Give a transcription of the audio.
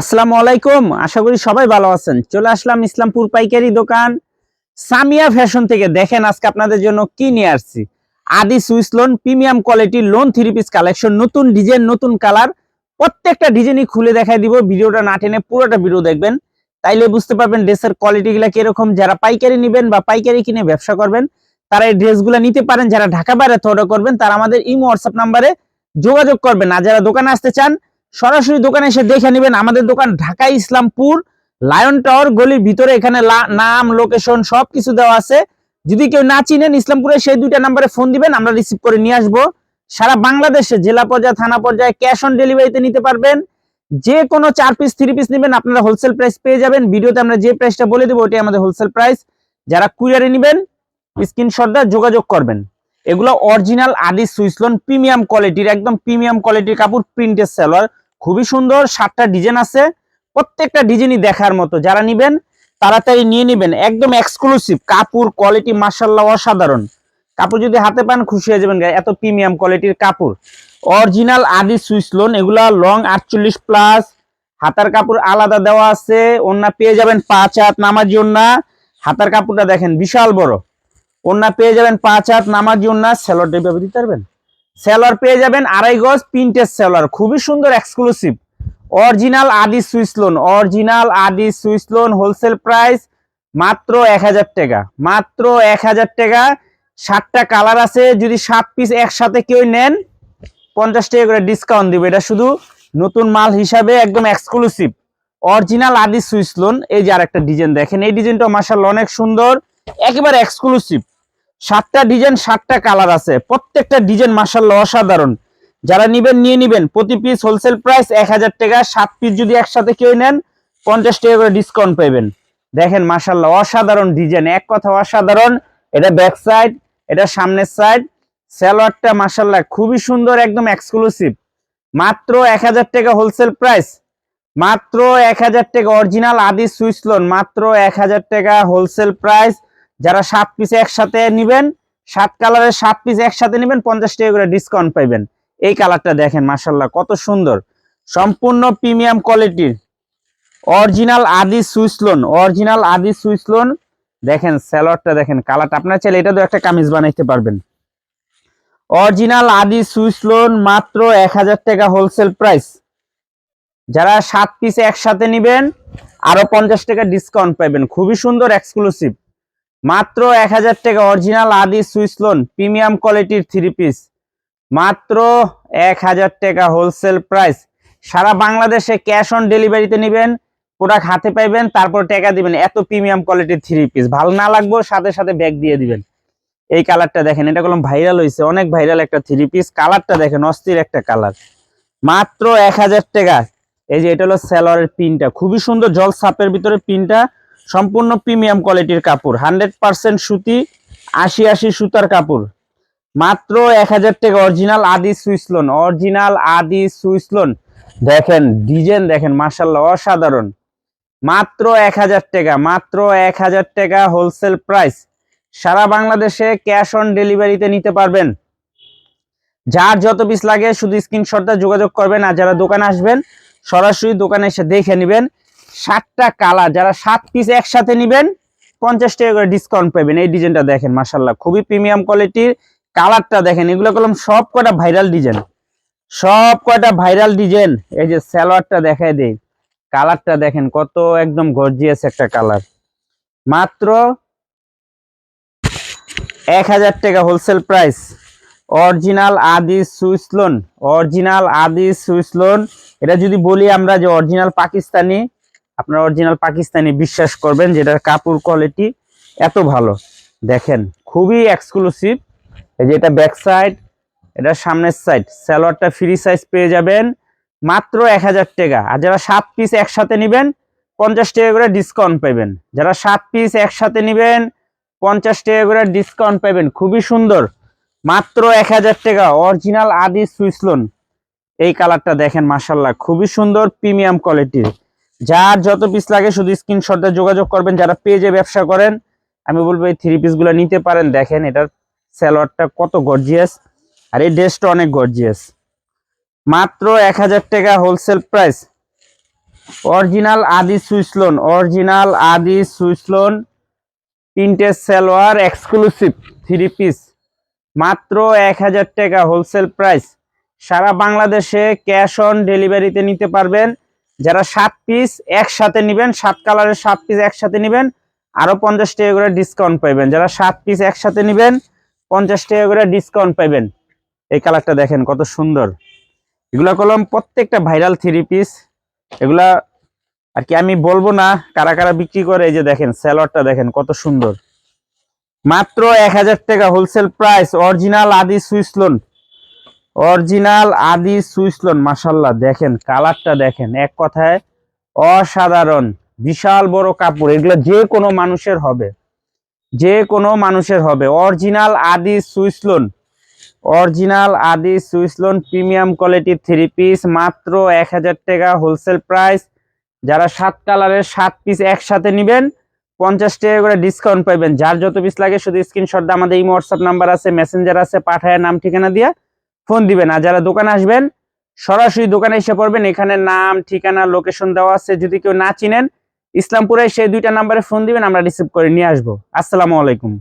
আসসালামু আলাইকুম, আশা করি সবাই ভালো আছেন। চলে আসলাম ইসলামপুর পাইকারি দোকান। সামিয়া ফ্যাশন থেকে দেখেন আজকে আপনাদের জন্য কি নিয়ে আসছি। আদি Swiss lawn, premium quality lawn, three piece collection, নতুন ডিজাইন, নতুন কালার। প্রত্যেকটা ডিজাইনই খুলে দেখাই দিব, ভিডিওটা না টেনে পুরোটা ভিডিও দেখবেন। তাইলে বুঝতে পারবেন ড্রেসের কোয়ালিটি গুলা কীরকম। যারা পাইকারি নেবেন বা পাইকারি কিনে ব্যবসা করবেন, তারা এই ড্রেসগুলো নিতে পারেন। যারা ঢাকা বাইরে অর্ডার করবেন, তারা আমাদের ইমো, হোয়াটসঅ্যাপ নাম্বারে যোগাযোগ করবেন। আর যারা দোকানে আসতে চান সরাসরি দোকানে এসে দেখে নেবেন আমাদের দোকান ঢাকা ইসলামপুর, লায়ন টাওয়ার, গলির ভিতরে এখানে নাম, লোকেশন সবকিছু দেওয়া আছে। যদি কেউ না চিনেন ইসলামপুরে সেই দুইটা নাম্বারে ফোন দিবেন, আমরা রিসিভ করে নিয়ে আসব। সারা বাংলাদেশে জেলা পর্যায়ে, থানা পর্যায়ে ক্যাশ অন ডেলিভারিতে নিতে পারবেন। যে কোনো চার পিস থ্রি পিস নেবেন, আপনারা হোলসেল প্রাইস পেয়ে যাবেন। ভিডিওতে আমরা যে প্রাইসটা বলে দেবো, ওটাই আমাদের হোলসেল প্রাইস যারা কুরিয়ারে নেবেন স্ক্রিনশট যোগাযোগ করবেন। এগুলো অরিজিনাল আদি সুইসলন প্রিমিয়াম কোয়ালিটির একদম প্রিমিয়াম কোয়ালিটির কাপড় প্রিন্টের সেলার খুবই সুন্দর, সাতটা ডিজাইন আছে। প্রত্যেকটা ডিজাইনই দেখার মতো। যারা নিবেন, তাড়াতাড়ি নিয়ে নেবেন। একদম এক্সক্লুসিভ কাপড় কোয়ালিটি মার্শাল্লাহ অসাধারণ। কাপড় যদি হাতে পান, খুশি হয়ে যাবেন এত প্রিমিয়াম কোয়ালিটির কাপড়। অরিজিনাল আদি সুইস লোন এগুলা লং আটচল্লিশ প্লাস হাতার কাপড় আলাদা দেওয়া আছে। ওন্না পেয়ে যাবেন পাঁচ হাত নামাজি ওন্না হাতার কাপড়টা দেখেন, বিশাল বড়। ওন্না পেয়ে যাবেন পাঁচ হাত নামাজি ওন্না সেলর ডেবে দিতে পারবেন সেলর পেয়ে যাবেন আড়াই গজ প্রিন্টের সেলার। খুবই সুন্দর এক্সক্লুসিভ অরিজিনাল আদি সুইস লোন, অরিজিনাল আদি সুইস লোন হোলসেল প্রাইস মাত্র এক হাজার টাকা। মাত্র এক হাজার টাকা। সাতটা কালার আছে, যদি সাত পিস একসাথে কেউ নেন, পঞ্চাশ টাকা করে ডিসকাউন্ট দিবে। এটা শুধু নতুন মাল হিসাবে একদম এক্সক্লুসিভ অরিজিনাল আদি সুইস লোন, এই যে আরেকটা ডিজাইন দেখেন, এই ডিজাইনটা মাসাল্লাহ অনেক সুন্দর, একেবারে এক্সক্লুসিভ সাতটা ডিজাইন সাতটা কালার আছে। প্রত্যেকটা ডিজাইন মাসাল্লাহ অসাধারণ। যারা নিবেন, নিয়ে নিবেন। প্রতি পিস হোলসেল প্রাইস এক হাজার টাকা। সাত পিস যদি একসাথে কেউ নেন, পঞ্চাশ টাকা করে ডিসকাউন্ট পাবেন দেখেন মাসাল্লাহ অসাধারণ ডিজাইন এক কথা অসাধারণ। এটা ব্যাক সাইড এটা সামনের সাইড সালোয়ারটা মাসাল্লাহ খুবই সুন্দর, একদম এক্সক্লুসিভ মাত্র এক হাজার টাকা হোলসেল প্রাইস মাত্র এক হাজার টাকা অরিজিনাল আদি সুইসলোন মাত্র এক হাজার টাকা হোলসেল প্রাইস যারা সাত পিস একসাথে নিবেন, সাত কালারের সাত পিস একসাথে নিবেন, পঞ্চাশ টাকা করে ডিসকাউন্ট পাইবেন। এই কালারটা দেখেন মাসাল্লাহ কত সুন্দর। সম্পূর্ণ প্রিমিয়াম কোয়ালিটির অরিজিনাল আদি সুইস লোন অরিজিনাল আদি সুইস লোন দেখেন স্যালোয়ারটা দেখেন কালারটা আপনার চাইলে এটা তো একটা কামিজ বানাইতে পারবেন। অরিজিনাল আদি সুইস লোন মাত্র এক হাজার টাকা হোলসেল প্রাইস যারা সাত পিস একসাথে নিবেন, আরও পঞ্চাশ টাকা ডিসকাউন্ট পাবেন খুবই সুন্দর এক্সক্লুসিভ মাত্র এক হাজার টাকা অরিজিনাল আদি সুইস লোন প্রিমিয়াম কোয়ালিটির থ্রি পিস মাত্র এক হাজার টাকা হোলসেল প্রাইস সারা বাংলাদেশে ক্যাশ অন ডেলিভারিতে নেবেন প্রোডাক্ট হাতে পাইবেন, তারপর টাকা দিবেন, এত প্রিমিয়াম কোয়ালিটির থ্রি পিস ভালো না লাগবে, সাথে সাথে ব্যাগ দিয়ে দিবেন। এই কালারটা দেখেন, এটা কলম ভাইরাল হয়েছে অনেক ভাইরাল একটা থ্রি পিস কালারটা দেখেন, অস্থির একটা কালার মাত্র এক হাজার টাকা। এই যে, এটা হলো স্যালোয়ারের পিনটা খুবই সুন্দর জল সাপের ভিতরে পিনটা সম্পূর্ণ প্রিমিয়াম কোয়ালিটির কাপড়। হান্ড্রেড পার্সেন্ট সুতি, আশি আশি সুতার কাপড়। মাত্র এক হাজার টাকা অরিজিনাল আদি সুইসলোন অরিজিনাল আদি সুইসলোন দেখেন, ডিজাইন দেখেন মার্শাল্লাহ অসাধারণ। মাত্র এক হাজার টাকা, মাত্র এক হাজার টাকা হোলসেল প্রাইস। সারা বাংলাদেশে ক্যাশ অন ডেলিভারিতে নিতে পারবেন। যার যত পিস লাগে শুধু স্ক্রিনশটটা যোগাযোগ করবেন আর যারা দোকানে আসবেন, সরাসরি দোকানে এসে দেখে নেবেন। সাতটা কালার, যারা সাত পিস একসাথে নেবেন, পঞ্চাশ টাকা করে ডিসকাউন্ট পাবেন। এই ডিজাইনটা দেখেন মাসাল্লাহ খুবই প্রিমিয়াম কোয়ালিটির কালারটা দেখেন, এগুলো কলম সব কটা ভাইরাল ডিজাইন সব কয়টা ভাইরাল ডিজাইন এই যে সালোয়ারটা দেখায় দেই, কালারটা দেখেন, কত একদম গর্জিয়াস একটা কালার। মাত্র এক হাজার টাকা হোলসেল প্রাইস অরিজিনাল আদি সুইসলোন অরিজিনাল আদি সুইসলোন এটা যদি বলি আমরা যে অরিজিনাল পাকিস্তানি আপনার অরিজিনাল পাকিস্তানি বিশ্বাস করবেন যেটার কাপড় কোয়ালিটি এত ভালো। দেখেন, খুবই এক্সক্লুসিভ এই যে এটা ব্যাক সাইড এটা সামনের সাইড সালোয়ারটা ফ্রি সাইজ পেয়ে যাবেন। মাত্র এক হাজার টাকা। আর যারা সাত পিস একসাথে নেবেন, পঞ্চাশ টাকা করে ডিসকাউন্ট পাবেন। যারা সাত পিস একসাথে নেবেন, পঞ্চাশ টাকা করে ডিসকাউন্ট পাবেন। খুবই সুন্দর। মাত্র এক হাজার টাকা। অরিজিনাল আদি সুইসলোন এই কালারটা দেখেন মাসাল্লাহ খুবই সুন্দর প্রিমিয়াম কোয়ালিটির যার যত পিস লাগে শুধু স্ক্রিনশটে যোগাযোগ করবেন, যারা পেজে ব্যবসা করেন, আমি বলব এই থ্রি পিসগুলো নিতে পারেন। দেখেন এটার সালোয়ারটা কত গর্জিয়াস আর এই ড্রেসটা অনেক গর্জিয়াস মাত্র এক হাজার টাকা হোলসেল প্রাইস অরিজিনাল আদি সুইস লোন অরিজিনাল আদি সুইস লোন তিনটে সালোয়ার এক্সক্লুসিভ থ্রি পিস মাত্র এক হাজার টাকা হোলসেল প্রাইস সারা বাংলাদেশে ক্যাশ অন ডেলিভারিতে নিতে পারবেন। যারা সাত পিস একসাথে নেবেন, সাত কালারের সাত পিস একসাথে নেবেন, আরও পঞ্চাশ টাকা করে ডিসকাউন্ট পাইবেন। যারা সাত পিস একসাথে নেবেন, পঞ্চাশ টাকা করে ডিসকাউন্ট পাইবেন। এই কালারটা দেখেন কত সুন্দর। এগুলা কলম প্রত্যেকটা ভাইরাল থ্রি পিস এগুলা আর কি আমি বলব না, কারা কারা বিক্রি করে, এই যে দেখেন স্যালোয়ারটা দেখেন কত সুন্দর। মাত্র এক হাজার টাকা হোলসেল প্রাইস অরিজিনাল আদি সুইস লোন অরিজিনাল আদি সুইস লোন মাসাল্লাহ দেখেন, কালারটা দেখেন, এক কথায় অসাধারণ, বিশাল বড় কাপড়, এগুলো যে কোনো মানুষের হবে, যে কোনো মানুষের হবে, অরিজিনাল আদি সুইস লোন, অরিজিনাল আদি Swiss lawn, premium quality three piece, মাত্র এক হাজার টাকা হোলসেল প্রাইস, যারা সাত কালারের সাত পিস একসাথে নেবেন, পঞ্চাশ টাকা করে ডিসকাউন্ট পাইবেন, যার যত পিস লাগে শুধু স্ক্রিনশট আমাদের এই হোয়াটসঅ্যাপ নাম্বার আছে মেসেঞ্জার আছে পাঠায় নাম, ঠিকানা দিয়ে ফোন দিবেন। আর যারা দোকানে আসবেন, সরাসরি দোকানে এসে পড়বেন। এখানে নাম, ঠিকানা লোকেশন দেওয়া আছে। যদি কেউ না চিনেন, ইসলামপুরে সেই দুইটা নাম্বারে ফোন দিবেন, আমরা রিসিভ করে নিয়ে আসব। আসসালামু আলাইকুম।